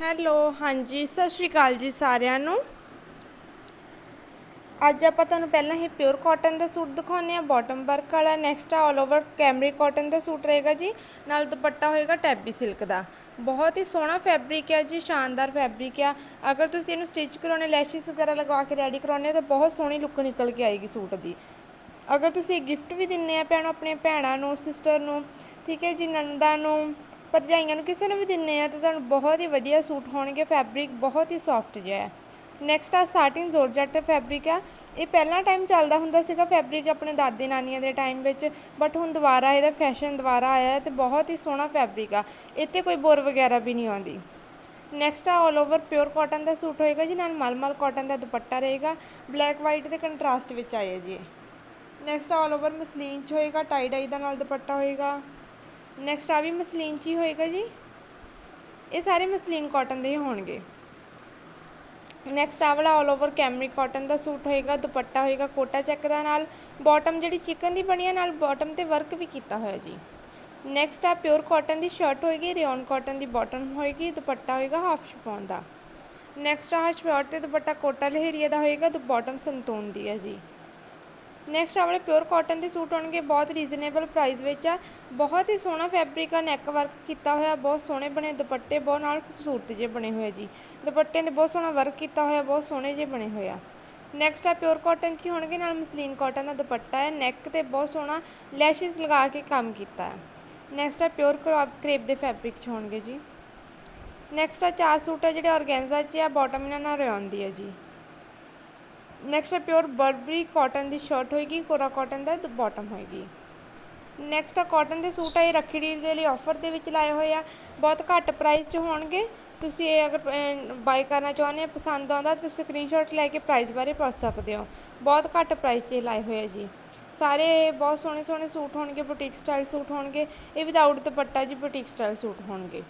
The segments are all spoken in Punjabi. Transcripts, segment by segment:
ਹੈਲੋ, ਹਾਂਜੀ, ਸਤਿ ਸ਼੍ਰੀ ਅਕਾਲ ਜੀ ਸਾਰਿਆਂ ਨੂੰ। ਅੱਜ ਆਪਾਂ ਤੁਹਾਨੂੰ ਪਹਿਲਾਂ ਹੀ ਪਿਓਰ ਕਾਟਨ ਦਾ ਸੂਟ ਦਿਖਾਉਂਦੇ ਆ ਬਾਟਮ ਵਰਕ ਵਾਲਾ ਨੈਕਸਟ ਆ ਆਲ ਓਵਰ ਕੈਮਰੀ ਕਾਟਨ ਦਾ ਸੂਟ ਰਹੇਗਾ ਜੀ। ਨਾਲ ਦੁਪੱਟਾ ਹੋਏਗਾ ਟੈਬੀ ਸਿਲਕ ਦਾ। ਬਹੁਤ ਹੀ ਸੋਹਣਾ ਫੈਬਰਿਕ ਹੈ ਜੀ, ਸ਼ਾਨਦਾਰ ਫੈਬਰਿਕ ਆ। ਅਗਰ ਤੁਸੀਂ ਇਹਨੂੰ ਸਟਿਚ ਕਰਾਉਣੇ ਲੈਸ਼ਿਸ ਵਗੈਰਾ ਲਗਵਾ ਕੇ ਰੈਡੀ ਕਰਾਉਣੇ, ਤਾਂ ਬਹੁਤ ਸੋਹਣੀ ਲੁੱਕ ਨਿਕਲ ਕੇ ਆਏਗੀ ਸੂਟ ਦੀ। ਅਗਰ ਤੁਸੀਂ ਗਿਫਟ ਵੀ ਦਿੰਨੇ ਆ ਭੈਣੋ, ਆਪਣੇ ਭੈਣਾਂ ਨੂੰ ਸਿਸਟਰ ਨੂੰ, ਠੀਕ ਹੈ ਜੀ ਨੰਦਾ ਨੂੰ ਭਰਜਾਈਆਂ ਨੂੰ ਕਿਸੇ ਨੂੰ ਵੀ ਦਿੰਨੇ ਆ ਤਾਂ ਤੁਹਾਨੂੰ ਬਹੁਤ ਹੀ ਵਧੀਆ ਸੂਟ ਹੋਣਗੇ ਫੈਬਰਿਕ ਬਹੁਤ ਹੀ ਸੌਫਟ ਜਿਹਾ ਹੈ। ਨੈਕਸਟ ਆ ਸਾਟਿਨ ਜ਼ੋਰਜੱਟ ਫੈਬਰਿਕ ਆ। ਇਹ ਪਹਿਲਾਂ ਟਾਈਮ ਚੱਲਦਾ ਹੁੰਦਾ ਸੀਗਾ ਫੈਬਰਿਕ ਆਪਣੇ ਦਾਦੇ ਨਾਨੀਆਂ ਦੇ ਟਾਈਮ ਵਿੱਚ ਬਟ ਹੁਣ ਦੁਬਾਰਾ ਇਹਦਾ ਫੈਸ਼ਨ ਦੁਬਾਰਾ ਆਇਆ ਹੈ ਤੇ ਬਹੁਤ ਹੀ ਸੋਹਣਾ ਫੈਬਰਿਕ ਆ। ਇੱਥੇ ਕੋਈ ਬੋਰ ਵਗੈਰਾ ਵੀ ਨਹੀਂ ਆਉਂਦੀ। ਨੈਕਸਟ ਆ ਆਲ ਓਵਰ ਪਿਓਰ ਕਾਟਨ ਦਾ ਸੂਟ ਹੋਏਗਾ ਜੀ, ਨਾਲ ਮਲਮਲ ਕਾਟਨ ਦਾ ਦੁਪੱਟਾ ਰਹੇਗਾ। ਬਲੈਕ ਵਾਈਟ ਦੇ ਕੰਟਰਾਸਟ ਵਿੱਚ ਆਏ ਜੀ ਨੈਕਸਟ ਆਲ ਓਵਰ ਮਸਲੀਨ ਚ ਹੋਏਗਾ ਟਾਈ ਡਾਈ ਦਾ ਨਾਲ ਦੁਪੱਟਾ ਹੋਏਗਾ। ਨੈਕਸਟ ਆ ਵੀ ਮਸਲੀਨ ਚ ਹੀ ਹੋਏਗਾ ਜੀ। ਇਹ ਸਾਰੇ ਮਸਲੀਨ ਕਾਟਨ ਦੇ ਹੋਣਗੇ। ਨੈਕਸਟ ਆ ਵਾਲਾ ਆਲ ਓਵਰ ਕੈਮਰੀ ਕਾਟਨ ਦਾ ਸੂਟ ਹੋਏਗਾ, ਦੁਪੱਟਾ ਹੋਏਗਾ, ਕੋਟਾ ਚੈੱਕ ਦਾ ਨਾਲ ਬਾਟਮ ਜਿਹੜੀ ਚਿਕਨ ਦੀ ਬਣੀ ਹੈ ਨਾਲ ਬਾਟਮ ਤੇ ਵਰਕ ਵੀ ਕੀਤਾ ਹੋਇਆ ਜੀ। ਨੈਕਸਟ ਆ ਪਿਓਰ ਕਾਟਨ ਦੀ ਸ਼ਰਟ ਹੋਏਗੀ ਰਿਓਨ ਕਾਟਨ ਦੀ ਬਾਟਮ ਹੋਏਗੀ, ਦੁਪੱਟਾ ਹੋਏਗਾ ਹਾਫ ਸ਼ਿਫੋਨ ਦਾ। ਨੈਕਸਟ ਆ ਸ਼ਰਟ ਤੇ ਦੁਪੱਟਾ ਕੋਟਾ ਲਹਿਰੀਆ ਦਾ ਹੋਏਗਾ ਤੇ ਬਾਟਮ ਸੰਤੂਨ ਦੀ ਹੈ ਜੀ। ਨੈਕਸਟ ਆਪਣੇ ਪਿਓਰ ਕਾਟਨ ਦੇ ਸੂਟ ਹੋਣਗੇ, ਬਹੁਤ ਰੀਜ਼ਨੇਬਲ ਪ੍ਰਾਈਸ ਵਿੱਚ ਆ। ਬਹੁਤ ਹੀ ਸੋਹਣਾ ਫੈਬਰਿਕ ਆ ਨੈਕ ਵਰਕ ਕੀਤਾ ਹੋਇਆ, ਬਹੁਤ ਸੋਹਣੇ ਬਣੇ ਦੁਪੱਟੇ, ਬਹੁਤ ਨਾਲ ਖੂਬਸੂਰਤ ਜਿਹੇ ਬਣੇ ਹੋਏ ਜੀ। ਦੁਪੱਟੇ ਨੇ ਬਹੁਤ ਸੋਹਣਾ ਵਰਕ ਕੀਤਾ ਹੋਇਆ, ਬਹੁਤ ਸੋਹਣੇ ਜਿਹੇ ਬਣੇ ਹੋਏ ਆ। ਨੈਕਸਟ ਆ ਪਿਓਰ ਕਾਟਨ ਚ ਹੀ ਹੋਣਗੇ, ਨਾਲ ਮਸਲੀਨ ਕਾਟਨ ਦਾ ਦੁਪੱਟਾ ਹੈ। ਨੈਕ ਤੇ ਬਹੁਤ ਸੋਹਣਾ ਲੈਸ਼ਿਸ ਲਗਾ ਕੇ ਕੰਮ ਕੀਤਾ ਹੈ। ਨੈਕਸਟ ਆ ਪਿਓਰ ਕਰੇਪ ਦੇ ਫੈਬਰਿਕ ਚ ਹੋਣਗੇ ਜੀ। ਨੈਕਸਟ ਆ ਚਾਰ ਸੂਟ ਆ ਜਿਹੜੇ ਆਰਗੈਂਜ਼ਾ ਚ ਆ ਬਾਟਮ ਇਹਨਾਂ ਨਾਲ ਰਿਓਨ ਦੀ ਹੈ ਜੀ। ਨੈਕਸਟ ਹੈ ਪਿਓਰ ਬਰਬਰੀ ਕਾਟਨ ਦੀ ਸ਼ਰਟ ਹੋਏਗੀ, ਕੋਰਾ ਕਾਟਨ ਦਾ ਬਾਟਮ ਹੋਏਗੀ। ਨੈਕਸਟ ਆ ਕਾਟਨ ਦੇ ਸੂਟ ਆ, ਇਹ ਰੱਖੜੀ ਦੇ ਲਈ ਆਫਰ ਦੇ ਵਿੱਚ ਲਾਏ ਹੋਏ ਆ। ਬਹੁਤ ਘੱਟ ਪ੍ਰਾਈਸ 'ਚ ਹੋਣਗੇ। ਤੁਸੀਂ ਇਹ ਅਗਰ ਬਾਈ ਕਰਨਾ ਚਾਹੁੰਦੇ ਆ ਪਸੰਦ ਆਉਂਦਾ ਤੁਸੀਂ ਸਕਰੀਨਸ਼ਾਟ ਲੈ ਕੇ ਪ੍ਰਾਈਸ ਬਾਰੇ ਪੁੱਛ ਸਕਦੇ ਹੋ। ਬਹੁਤ ਘੱਟ ਪ੍ਰਾਈਸ 'ਚ ਇਹ ਲਾਏ ਹੋਏ ਆ ਜੀ। ਸਾਰੇ ਬਹੁਤ ਸੋਹਣੇ ਸੋਹਣੇ ਸੂਟ ਹੋਣਗੇ ਬੁਟੀਕ ਸਟਾਈਲ ਸੂਟ ਹੋਣਗੇ। ਇਹ ਵਿਦਆਊਟ ਦੁਪੱਟਾ ਜੀ ਬੁਟੀਕ ਸਟਾਈਲ ਸੂਟ ਹੋਣਗੇ।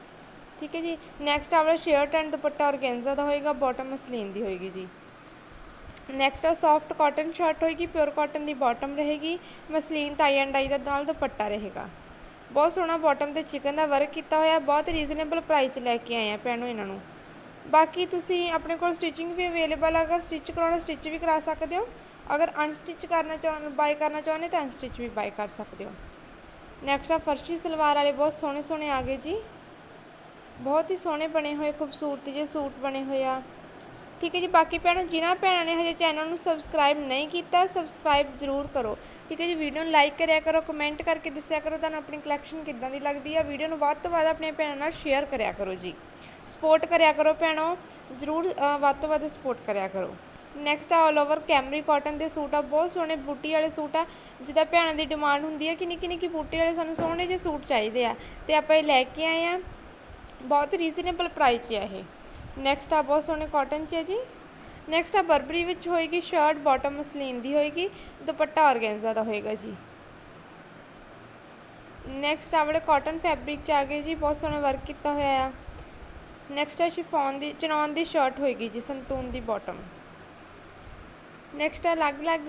ਠੀਕ ਹੈ ਜੀ? ਨੈਕਸਟ ਆਪਣਾ ਸ਼ਰਟ ਐਂਡ ਦੁਪੱਟਾ ਔਰਗੈਂਜ਼ਾ ਦਾ ਹੋਏਗਾ ਬਾਟਮ ਮਸਲੀਨ ਦੀ ਹੋਏਗੀ ਜੀ। ਨੈਕਸਟ ਆ ਸੌਫਟ ਕਾਟਨ ਸ਼ਰਟ ਹੋਏਗੀ ਪਿਓਰ ਕਾਟਨ ਦੀ ਬਾਟਮ ਰਹੇਗੀ, ਮਸਲੀਨ ਟਾਈ ਐਂਡ ਡਾਈ ਦਾ ਨਾਲ ਦੁਪੱਟਾ ਰਹੇਗਾ। ਬਹੁਤ ਸੋਹਣਾ ਬਾਟਮ ਤੇ ਚਿਕਨ ਦਾ ਵਰਕ ਕੀਤਾ ਹੋਇਆ, ਬਹੁਤ ਰੀਜ਼ਨੇਬਲ ਪ੍ਰਾਈਸ 'ਚ ਲੈ ਕੇ ਆਏ ਆ ਭੈਣੋ ਇਹਨਾਂ ਨੂੰ। ਬਾਕੀ ਤੁਸੀਂ ਆਪਣੇ ਕੋਲ ਸਟਿਚਿੰਗ ਵੀ ਅਵੇਲੇਬਲ ਆ, ਅਗਰ ਸਟਿਚ ਕਰਾਉਣਾ ਸਟਿਚ ਵੀ ਕਰਾ ਸਕਦੇ ਹੋ। ਅਗਰ ਅਨਸਟਿਚ ਕਰਨਾ ਚਾਹੁੰਦੇ ਬਾਈ ਕਰਨਾ ਚਾਹੁੰਦੇ ਤਾਂ ਅਨਸਟਿਚ ਵੀ ਬਾਈ ਕਰ ਸਕਦੇ ਹੋ। ਨੈਕਸਟ ਆ, ਫਰਸ਼ੀ ਸਲਵਾਰ ਵਾਲੇ ਬਹੁਤ ਸੋਹਣੇ ਸੋਹਣੇ ਆ ਗਏ ਜੀ। ਬਹੁਤ ਹੀ ਸੋਹਣੇ ਬਣੇ ਹੋਏ, ਖੂਬਸੂਰਤੀ ਜਿਹੇ ਸੂਟ ਬਣੇ ਹੋਏ ਆ। ਠੀਕ ਹੈ ਜੀ, ਬਾਕੀ ਭੈਣੋ, ਜਿਨ੍ਹਾਂ ਭੈਣਾਂ ਨੇ ਹਜੇ ਚੈਨਲ ਨੂੰ ਸਬਸਕ੍ਰਾਈਬ ਨਹੀਂ ਕੀਤਾ ਸਬਸਕ੍ਰਾਈਬ ਜ਼ਰੂਰ ਕਰੋ। ਠੀਕ ਹੈ ਜੀ ਵੀਡੀਓ ਨੂੰ ਲਾਈਕ ਕਰਿਆ ਕਰੋ ਕਮੈਂਟ ਕਰਕੇ ਦੱਸਿਆ ਕਰੋ, ਤੁਹਾਨੂੰ ਆਪਣੀ ਕਲੈਕਸ਼ਨ ਕਿੱਦਾਂ ਦੀ ਲੱਗਦੀ ਆ। ਵੀਡੀਓ ਨੂੰ ਵੱਧ ਤੋਂ ਵੱਧ ਆਪਣੇ ਭੈਣਾਂ ਨਾਲ ਸ਼ੇਅਰ ਕਰਿਆ ਕਰੋ ਜੀ। ਸਪੋਰਟ ਕਰਿਆ ਕਰੋ ਭੈਣੋ, ਜ਼ਰੂਰ ਵੱਧ ਤੋਂ ਵੱਧ ਸਪੋਰਟ ਕਰਿਆ ਕਰੋ। ਨੈਕਸਟ ਆ ਆਲ ਓਵਰ ਕੈਮਰੀ ਕਾਟਨ ਦੇ ਸੂਟ ਆ, ਬਹੁਤ ਸੋਹਣੇ ਬੂਟੀ ਵਾਲੇ ਸੂਟ ਆ ਜਿਹਦਾ ਭੈਣਾਂ ਦੀ ਡਿਮਾਂਡ ਹੁੰਦੀ ਹੈ ਕਿ ਨਿੱਕੀ ਨਿੱਕੀ ਬੂਟੀ ਵਾਲੇ ਸਾਨੂੰ ਸੋਹਣੇ ਜਿਹੇ ਸੂਟ ਚਾਹੀਦੇ ਆ। ਤੇ ਆਪਾਂ ਇਹ ਲੈ ਕੇ ਆਏ ਆ, ਬਹੁਤ ਰੀਜ਼ਨੇਬਲ ਪ੍ਰਾਈਸ 'ਚ ਆ ਇਹ। ਨੈਕਸਟ ਆ, ਬਹੁਤ ਸੋਹਣੇ ਕਾਟਨ 'ਚ ਹੈ ਜੀ। ਨੈਕਸਟ ਆ ਬਰਬਰੀ ਵਿੱਚ ਹੋਏਗੀ ਸ਼ਰਟ ਬਾਟਮ ਮਸਲੀਨ ਦੀ ਹੋਏਗੀ, ਦੁਪੱਟਾ ਆਰਗੈਂਜ਼ਾ ਦਾ ਹੋਏਗਾ ਜੀ। ਨੈਕਸਟ ਆ ਬੜੇ ਕਾਟਨ ਫੈਬਰਿਕ ਚ ਆ ਗਏ ਜੀ, ਬਹੁਤ ਸੋਹਣਾ ਵਰਕ ਕੀਤਾ ਹੋਇਆ ਆ। ਨੈਕਸਟ ਆ ਸ਼ਿਫੋਨ ਦੀ ਚਨੌਨ ਦੀ ਸ਼ਰਟ ਹੋਏਗੀ ਜੀ, ਸੰਤੂਨ ਦੀ ਬਾਟਮ ਨੈਕਸਟ ਆ, ਅਲੱਗ-ਅਲੱਗ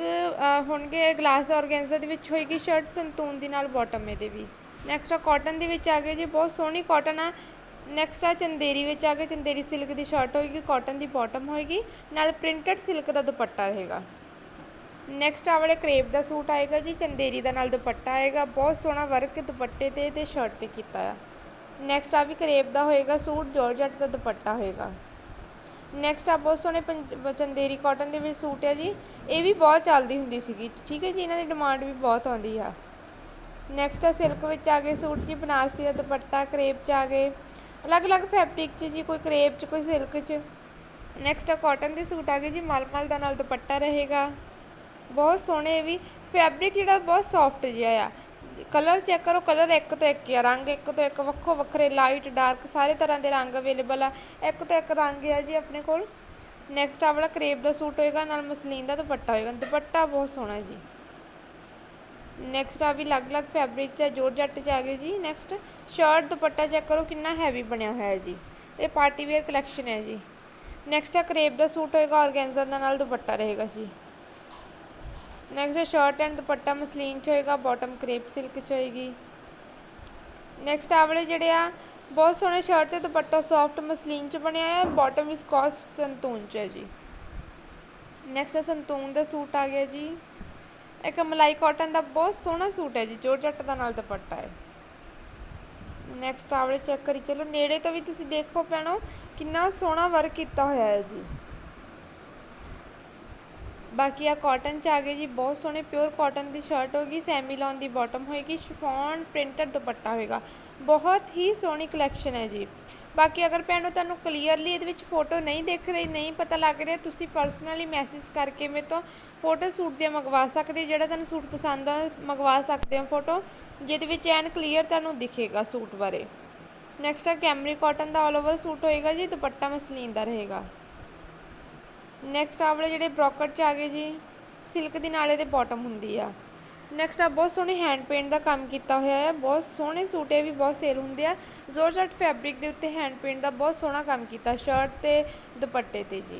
ਹੋਣਗੇ ਗਲਾਸ ਆਰਗੈਂਜ਼ਾ ਦੇ ਵਿੱਚ ਹੋਏਗੀ ਸ਼ਰਟ ਸੰਤੂਨ ਦੀ ਨਾਲ ਬਾਟਮ ਇਹਦੇ ਵੀ। ਨੈਕਸਟ ਆ ਕਾਟਨ ਦੇ ਵਿੱਚ ਆ ਗਏ ਜੀ, ਬਹੁਤ ਸੋਹਣੀ ਕਾਟਨ ਆ। ਨੈਕਸਟ ਆ ਚੰਦੇਰੀ ਵਿੱਚ ਆ ਕੇ ਚੰਦੇਰੀ ਸਿਲਕ ਦੀ ਸ਼ਰਟ ਹੋਏਗੀ ਕਾਟਨ ਦੀ ਬਾਟਮ ਹੋਏਗੀ, ਨਾਲ ਪ੍ਰਿੰਟਡ ਸਿਲਕ ਦਾ ਦੁਪੱਟਾ ਰਹੇਗਾ। ਨੈਕਸਟ ਆ ਵਾਲੇ ਕਰੇਪ ਦਾ ਸੂਟ ਆਏਗਾ ਜੀ, ਚੰਦੇਰੀ ਦਾ ਨਾਲ ਦੁਪੱਟਾ ਆਏਗਾ, ਬਹੁਤ ਸੋਹਣਾ ਵਰਕ ਦੁਪੱਟੇ ਤੇ ਤੇ ਸ਼ਰਟ ਤੇ ਕੀਤਾ ਆ। ਨੈਕਸਟ ਆ ਵੀ ਕਰੇਪ ਦਾ ਹੋਏਗਾ ਸੂਟ ਜਾਰਜਟ ਦਾ ਦੁਪੱਟਾ ਹੋਏਗਾ। ਨੈਕਸਟ ਆ ਬਹੁਤ ਸੋਹਣੇ ਪੰਜ- ਚੰਦੇਰੀ ਕਾਟਨ ਦੇ ਵਿੱਚ ਸੂਟ ਹੈ ਜੀ, ਇਹ ਵੀ ਬਹੁਤ ਚੱਲਦੀ ਹੁੰਦੀ ਸੀਗੀ, ਠੀਕ ਹੈ ਜੀ, ਇਹਨਾਂ ਦੀ ਡਿਮਾਂਡ ਵੀ ਬਹੁਤ ਆਉਂਦੀ ਆ। ਨੈਕਸਟ ਆ ਸਿਲਕ ਵਿੱਚ ਆ ਗਏ ਸੂਟ ਜੀ, ਬਨਾਰਸੀ ਦਾ ਦੁਪੱਟਾ ਕਰੇਪ ਚ ਆ ਗਏ। ਅਲੱਗ-ਅਲੱਗ ਫੈਬਰਿਕ ਚ ਜੀ, ਕੋਈ ਕਰੇਪ ਚ, ਕੋਈ ਸਿਲਕ ਚ। ਨੈਕਸਟ ਆ ਕਾਟਨ ਦੇ ਸੂਟ ਆ ਗਏ ਜੀ, ਮਲਮਲ ਦਾ ਨਾਲ ਦੁਪੱਟਾ ਰਹੇਗਾ। ਬਹੁਤ ਸੋਹਣੇ ਇਹ ਵੀ ਫੈਬਰਿਕ ਜਿਹੜਾ ਬਹੁਤ ਸੌਫਟ ਜਿਹਾ ਆ। ਕਲਰ ਚੈੱਕ ਕਰੋ ਕਲਰ ਇੱਕ ਤੋਂ ਇੱਕ ਆ, ਰੰਗ ਇੱਕ ਤੋਂ ਇੱਕ, ਵੱਖੋ ਵੱਖਰੇ ਲਾਈਟ ਡਾਰਕ ਸਾਰੇ ਤਰ੍ਹਾਂ ਦੇ ਰੰਗ ਅਵੇਲੇਬਲ ਆ। ਇੱਕ ਤੋਂ ਇੱਕ ਰੰਗ ਆ ਜੀ ਆਪਣੇ ਕੋਲ। ਨੈਕਸਟ ਆ ਵਾਲਾ ਕਰੇਪ ਦਾ ਸੂਟ ਹੋਏਗਾ, ਨਾਲ ਮਸਲੀਨ ਦਾ ਦੁਪੱਟਾ ਹੋਏਗਾ। ਦੁਪੱਟਾ ਬਹੁਤ ਸੋਹਣਾ ਜੀ। ਨੈਕਸਟ ਆ ਵੀ ਅਲੱਗ-ਅਲੱਗ ਫੈਬਰਿਕ ਚ ਜੋਰਜੱਟ ਚ ਆ ਗਏ ਜੀ। ਨੈਕਸਟ ਸ਼ਰਟ ਦੁਪੱਟਾ ਚੈੱਕ ਕਰੋ, ਕਿੰਨਾ ਹੈਵੀ ਬਣਿਆ ਹੋਇਆ ਹੈ ਜੀ। ਇਹ ਪਾਰਟੀ ਵੇਅਰ ਕਲੈਕਸ਼ਨ ਹੈ ਜੀ। ਨੈਕਸਟ ਆ ਕਰੇਪ ਦਾ ਸੂਟ ਹੋਏਗਾ ਆਰਗੈਂਜ਼ਾ ਦਾ ਨਾਲ ਦੁਪੱਟਾ ਰਹੇਗਾ ਜੀ। Next shirt and dupatta muslin ਚ ਹੋਏਗਾ ਬਾਟਮ ਕਰੇਪ ਸਿਲਕ ਚ ਹੋਏਗੀ। ਨੈਕਸਟ ਆ ਵਾਲੇ ਜਿਹੜੇ ਆ, ਬਹੁਤ ਸੋਹਣੇ ਸ਼ਰਟ ਤੇ ਦੁਪੱਟਾ ਸੌਫਟ ਮਸਲੀਨ ਚ ਬਣਿਆ ਹੈ ਬਾਟਮ ਵਿਸਕੋਸ ਸੰਤੂਨ ਚ ਹੈ ਜੀ। ਨੈਕਸਟ ਸੰਤੂਨ ਦਾ ਸੂਟ ਆ ਗਿਆ ਜੀ। ਇੱਕ ਮਲਾਈ ਕਾਟਨ ਦਾ ਬਹੁਤ ਸੋਹਣਾ ਸੂਟ ਹੈ ਜੀ ਜੋਰਜੱਟ ਦਾ ਨਾਲ ਦੁਪੱਟਾ ਹੈ। ਨੈਕਸਟ ਆਵਲੇ ਚੈੱਕ ਕਰੀ, ਚਲੋ ਨੇੜੇ ਤੋਂ ਵੀ ਤੁਸੀਂ ਦੇਖੋ ਪੈਣੋ ਕਿੰਨਾ ਸੋਹਣਾ ਵਰਕ ਕੀਤਾ ਹੋਇਆ ਹੈ ਜੀ। ਬਾਕੀ ਆ ਕਾਟਨ ਚ ਆ ਗਏ ਜੀ, ਬਹੁਤ ਸੋਹਣੇ ਪਿਓਰ ਕਾਟਨ ਦੀ ਸ਼ਰਟ ਹੋਗੀ ਸੈਮੀਲੌਨ ਦੀ ਬਾਟਮ ਹੋਏਗੀ ਸ਼ਿਫੋਨ ਪ੍ਰਿੰਟਡ ਦੁਪੱਟਾ ਹੋਏਗਾ। ਬਹੁਤ ਹੀ ਸੋਹਣੀ ਕਲੈਕਸ਼ਨ ਹੈ ਜੀ। ਬਾਕੀ ਅਗਰ ਭੈਣੋ ਤੁਹਾਨੂੰ ਕਲੀਅਰਲੀ ਇਹਦੇ ਵਿੱਚ ਫੋਟੋ ਨਹੀਂ ਦਿਖ ਰਹੀ, ਨਹੀਂ ਪਤਾ ਲੱਗ ਰਿਹਾ, ਤੁਸੀਂ ਪਰਸਨਲੀ ਮੈਸੇਜ ਕਰਕੇ ਮੇਰੇ ਤੋਂ ਫੋਟੋ ਸੂਟ ਦੀਆਂ ਮੰਗਵਾ ਸਕਦੇ ਜਿਹੜਾ ਤੁਹਾਨੂੰ ਸੂਟ ਪਸੰਦ ਆ, ਮੰਗਵਾ ਸਕਦੇ ਹੋ ਫੋਟੋ ਜਿਹਦੇ ਵਿੱਚ ਐਨ ਕਲੀਅਰ ਤੁਹਾਨੂੰ ਦਿਖੇਗਾ ਸੂਟ ਬਾਰੇ। ਨੈਕਸਟ ਆ ਕੈਮਰੀ ਕਾਟਨ ਦਾ ਆਲ ਓਵਰ ਸੂਟ ਹੋਏਗਾ ਜੀ, ਦੁਪੱਟਾ ਮਸਲੀਨ ਦਾ ਰਹੇਗਾ। ਨੈਕਸਟ ਆ ਵਾਲੇ ਜਿਹੜੇ ਬ੍ਰੋਕਟ ਚ ਆ ਗਏ ਜੀ, ਸਿਲਕ ਦੀ ਨਾਲੇ ਦੇ ਬਾਟਮ ਹੁੰਦੀ ਆ। ਨੈਕਸਟ ਆ ਬਹੁਤ ਸੋਹਣੇ ਹੈਂਡ ਪੇਂਟ ਦਾ ਕੰਮ ਕੀਤਾ ਹੋਇਆ ਹੈ ਬਹੁਤ ਸੋਹਣੇ ਸੂਟ ਇਹ ਵੀ ਬਹੁਤ ਸੇਲ ਹੁੰਦੇ ਆ। ਜ਼ੋਰਜੱਟ ਫੈਬਰਿਕ ਦੇ ਉੱਤੇ ਹੈਂਡ ਪੇਂਟ ਦਾ ਬਹੁਤ ਸੋਹਣਾ ਕੰਮ ਕੀਤਾ ਸ਼ਰਟ ਤੇ ਦੁਪੱਟੇ ਤੇ ਜੀ।